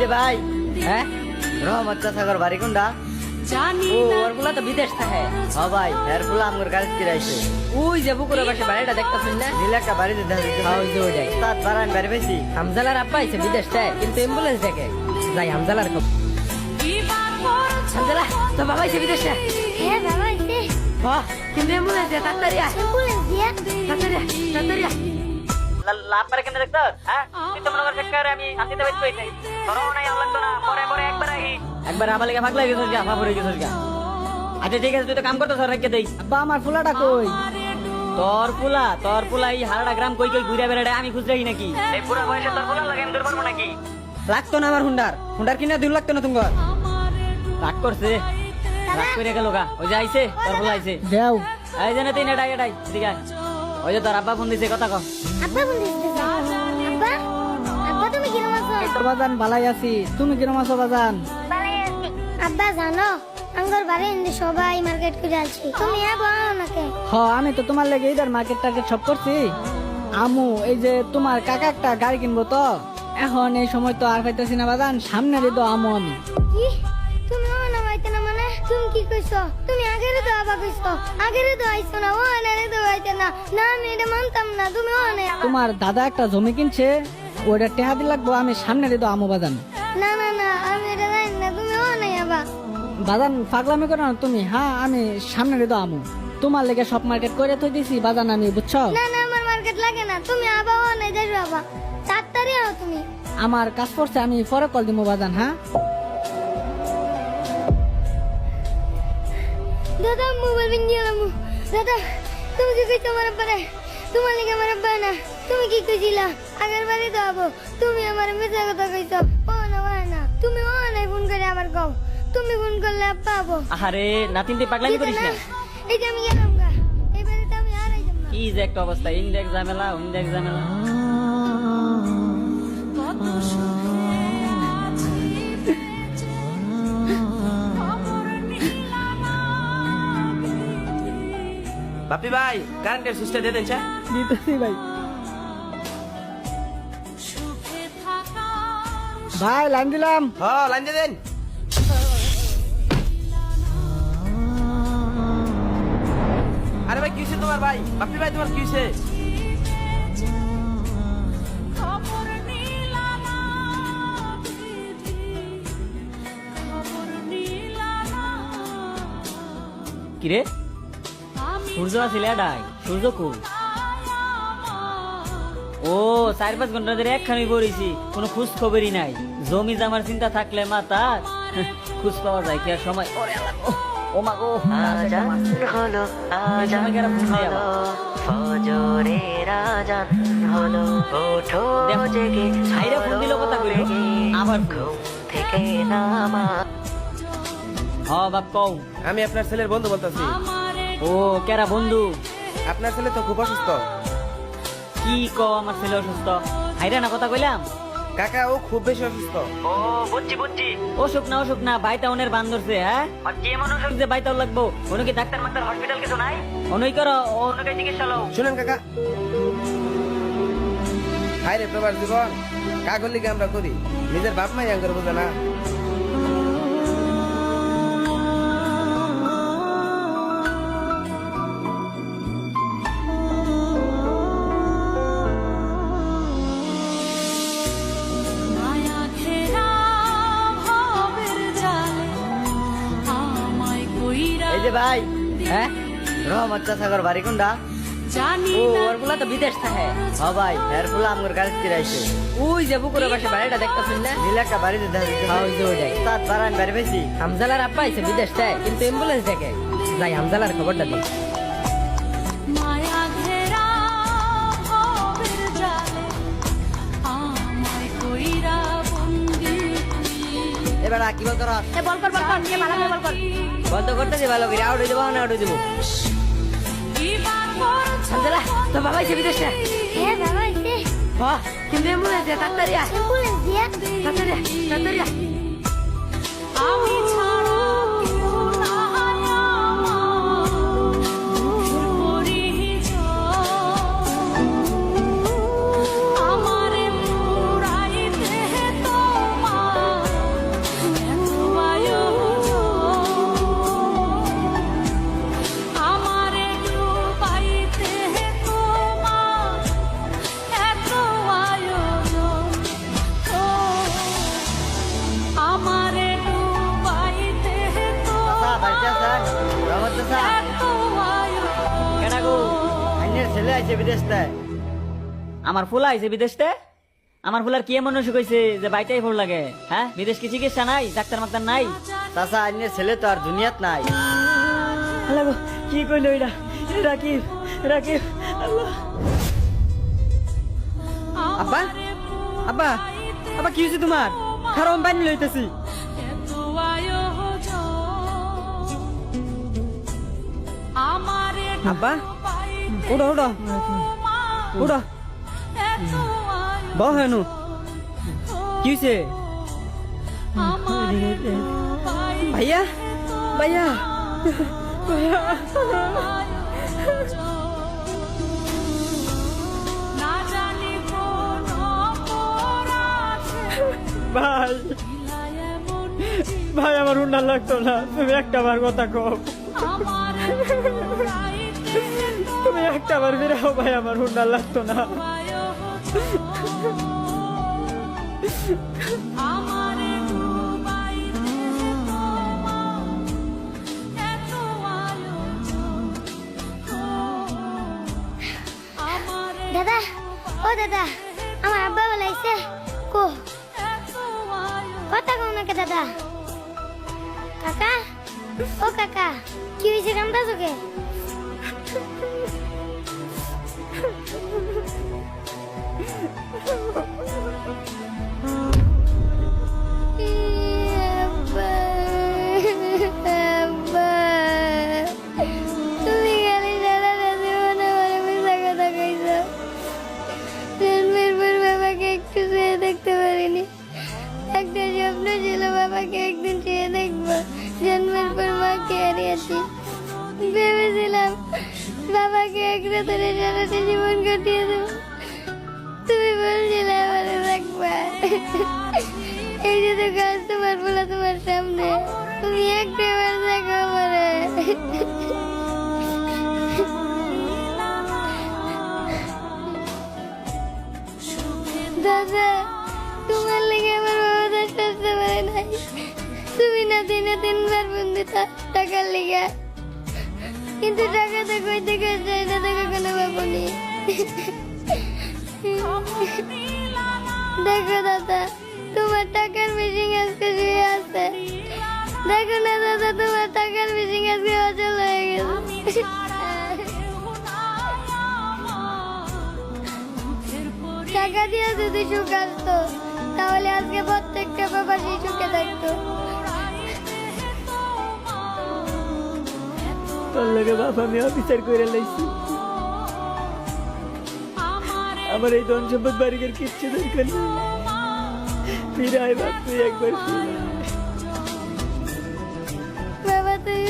যে ভাই হ্যাঁ? রহমত চাষাগর বাড়ি কোনটা? ও ওরগুলা তো বিদেশ থাকে। হ ভাই এর ফুলা আমার কাছে কিরাইছে ওই যে বুকুরের পাশে বাড়িটা দেখতেছেন না? নীল একটা বাড়িতে ওইটাই। তার আমি বাড়ি পেয়েছি হামজালার আব্বা আইছে বিদেশ থেকে কিন্তু অ্যাম্বুলেন্স দেখে। যাই হামজালার খবর হামজালা তো বাবা আইছে বিদেশ হ্যাঁ বাবা এসে বাহ কিন্তু অ্যাম্বুলেন্স দিয়ে তাড়াতাড়ি অ্যাম্বুলেন্স দিয়া? তাড়াতাড়ি তাড়াতাড়ি আয়। লাভ পারে কেন দেখতো হ্যাঁ? তুই তো মনে কর চেক আমি শান্তিতে বেঁচে পেয়েছি ধরো নাই আমার লাগতো না। পরে পরে একবার আহি। একবার আমার লেগে ভাগ লাগে গা ফাফরে গেছিস গা। আচ্ছা ঠিক আছে তুই তো কাম করতে সর রেখে দেই। আব্বা আমার ফুলাটা কই? তোর পুলা তোর পুলা এই হারাটা গ্রাম কই কই ঘুরে বেড়াড়ে আমি খুঁজ রাখি নাকি? এই পুরো বয়সে তোর বলার লাগে আমি দূর পারব নাকি? লাগতো না আমার হুন্ডার। হুন্ডার কিনা দূর লাগতো না তোমার। রাগ করছে রাগ করে গেল গা। ওই যে আইছে তোর পুলা আইছে। যাও। এই যে না তিন এটাই এটাই। ঠিক আছে ওই যে তোর আব্বা ফোন দিছে কথা কও। আব্বা কোন দিছে আব্বা? আব্বা তুমি কিরম আছো? বাজান ভালাই আছি। তুমি কিরম আছো বাজান? আব্বা জানো আঙ্গর বাড়ি ইন্দে সবাই মার্কেট করে আছি তুমি নাকে হ আমি তো তোমার লেগে ইদার মার্কেট টার্গেট সব করছি। আমু এই যে তোমার কাকা একটা গাড়ি কিনবো তো? এখন এই সময় তো আর পাইতেছি না বাজান। সামনে তো আমু আমি। কি? তুমি না মানে? তুমি কি কইছো? তুমি আগের তো আবা কইছো। আগের তো আইছো না ও না রে তো। না না আমি এটা মানতাম না তুমি ও তোমার দাদা একটা জমি কিনছে ওটা টেহা দি লাগবো আমি সামনে তো আমু বাজান। না না না আমি এটা জানি না তুমি বাজান পাগলামি করো না তুমি হ্যাঁ আমি সামনে তো আমু। তোমার লেগে সব মার্কেট করে থই দিছি বাজান আমি বুঝছ? না না আমার মার্কেট লাগে না তুমি আবা ও নাই যাইবে আবা। তাড়াতাড়ি আও তুমি। আমার কাজ করছে আমি পরে কল দিবো বাজান হ্যাঁ? দাদা মোবাইল বিন গেলাম দাদা। তুমি কি কইছো আমার আব্বারে তোমার লিগে আমার আব্বা না। তুমি কি কইছিলা? আগের বারে তো আবো। তুমি আমার মেজা কথা কইছো। ও না ও না। তুমি ও নাই ফোন করে আমার কও। তুমি ফোন করলে আবো। আরে নাতিন তুই পাগলামি করিস না? এই যে আমি গেলাম গা। এই বাড়িতে আমি আর আইতাম না। কি যে একটা অবস্থা। ইন্ডেক্স ঝামেলা ইন্ডেক্স ঝামেলা। বাপি ভাই কারেন্টের সুইচটা দিয়ে দেন দিতেছি ভাই ভাই লাইন দিলাম হ লাইন দিয়ে দেন আরে ভাই কি হয়েছে তোমার ভাই বাপি ভাই তোমার কি হয়েছে কিরে সূর্য আছিল এডাই সূর্য কই ও চার পাঁচ ঘণ্টা ধরে একখানি পড়েছি কোনো খোঁজ খবরই নাই। জমি জামার চিন্তা থাকলে মা তার খোঁজ পাওয়া যায় কি আর সময়? ও মা গো হলো এই সময় কেন ফোন দেয় আবার? ফজরের আজান হলো ওঠো জেগে ভাইরা ফোন দিল কথা কইলো আবার ফোন। থেকে নামা। হ বাপ কও। আমি আপনার ছেলের বন্ধু বলতেছি। ও কেরা বন্ধু? আপনার ছেলে তো খুব অসুস্থ। কি কও আমার ছেলে অসুস্থ? হাইরা না কথা কইলাম? কাকা ও খুব বেশি অসুস্থ। ও বুঝছি বুঝছি। অসুখ না অসুখ না বাইতাউনের বান ধরছে হ্যাঁ? আর কি এমন অসুখ যে বাইতাও লাগবো? কোনো কি ডাক্তার মাক্তার হসপিটাল কিছু নাই? অনুই করো ও অন্যকে চিকিৎসা লও। শুনেন কাকা। হাই রে প্রবার জীবন। কাগর লিগে আমরা করি। নিজের বাপ মাই আঙ্গর বোঝে না। হ্যাঁ? রহমত চাষাগর বাড়ি কোনটা? জানি ও না। ওরগুলা তো বিদেশ থাকে। হ ভাই এর ফুলা আমার কাছে কিরাইছে ওই যে বুকুরের পাশে বাড়িটা দেখতেছেন না? নীল একটা বাড়িতে হ্যাঁ, ওই যে ওইটাই। দেখা তার বাড়া আমি বাড়ি পেয়েছি হামজালার আব্বা আইছে বিদেশ থেকে কিন্তু অ্যাম্বুলেন্স দেখে। যাই হামজালার খবরটা দিই। কি বল কর বল কর বল কর। বন্ধ করতে যে ভালো করে আউট হয়ে যাব না আউট হয়ে যাব। কিবার তো বাবা আইছে বিদেশ। হ্যাঁ বাবা এসে। বাহ কিন্তু অ্যাম্বুলেন্স দিয়ে তাড়াতাড়ি আয়। অ্যাম্বুলেন্স দিয়া? তাড়াতাড়ি আয়, তাড়াতাড়ি আয়। আমি আছে বিদেশ আমার ফুলা আইছে বিদেশ আমার ফুলার কি এমন অসুখ হয়েছে যে বাইটাই ফুল লাগে? হ্যাঁ? বিদেশ কি চিকিৎসা নাই? ডাক্তার মাক্তার নাই? চাচা আইনের ছেলে তো আর দুনিয়াত নাই। কি কইলো এটা রাকিব রাকিব আল্লাহ। আব্বা আব্বা আব্বা কি হয়েছে তোমার? খারাপ পানি লইতেছি। আব্বা পাইতে উঠো উঠো উঠো এত আয়োজন বহেনু কি হয়েছে আমারে পাইতে ভাইয়া ভাইয়া। না জানি ভাই ভাই আমার উন্না লাগতো না। তুমি একটা বার কথা তুমি একটা বার বেরাও ভাই, আমার উন্না লাগতো না। দাদা, ও দাদা, আমার আব্বা বলাইছে, কো। কথা কও নাকি দাদা? কাকা, ও কাকা, কি হয়েছে কামটা ভেবেছিলাম বাবাকে এক রাতের সারাটা জীবন কাটিয়ে দেবো এই যে তো গাছ তোমার বলে তোমার সামনে। তুমি একটা বার দেখো আমারে। দাদা, তোমার লেগে আমার বাবা দশ আসতে পারে নাই। তুমি না দিনে তিনবার বন্দি টাকার লেগে। কিন্তু টাকা তো কই থেকে যায় না তো কখনো বাবুনি দেখো দাদা, তোমার টাকার মেশিন আজকে শুয়ে আছে। দেখো না দাদা, তোমার টাকার মেশিন আজকে অচল হয়ে গেছে। টাকা দিয়ে যদি সুখ আসতো, তাহলে আজকে প্রত্যেকটা প্রবাসী সুখে থাকতো। তোর লগে বাপ আমি অফিসার করে লাইছি। আমার এই ধন সম্পদ বাড়িঘর কিচ্ছু দরকার নেই ফিরে আয় বাপ তুই একবার ফিরে বাবা তুই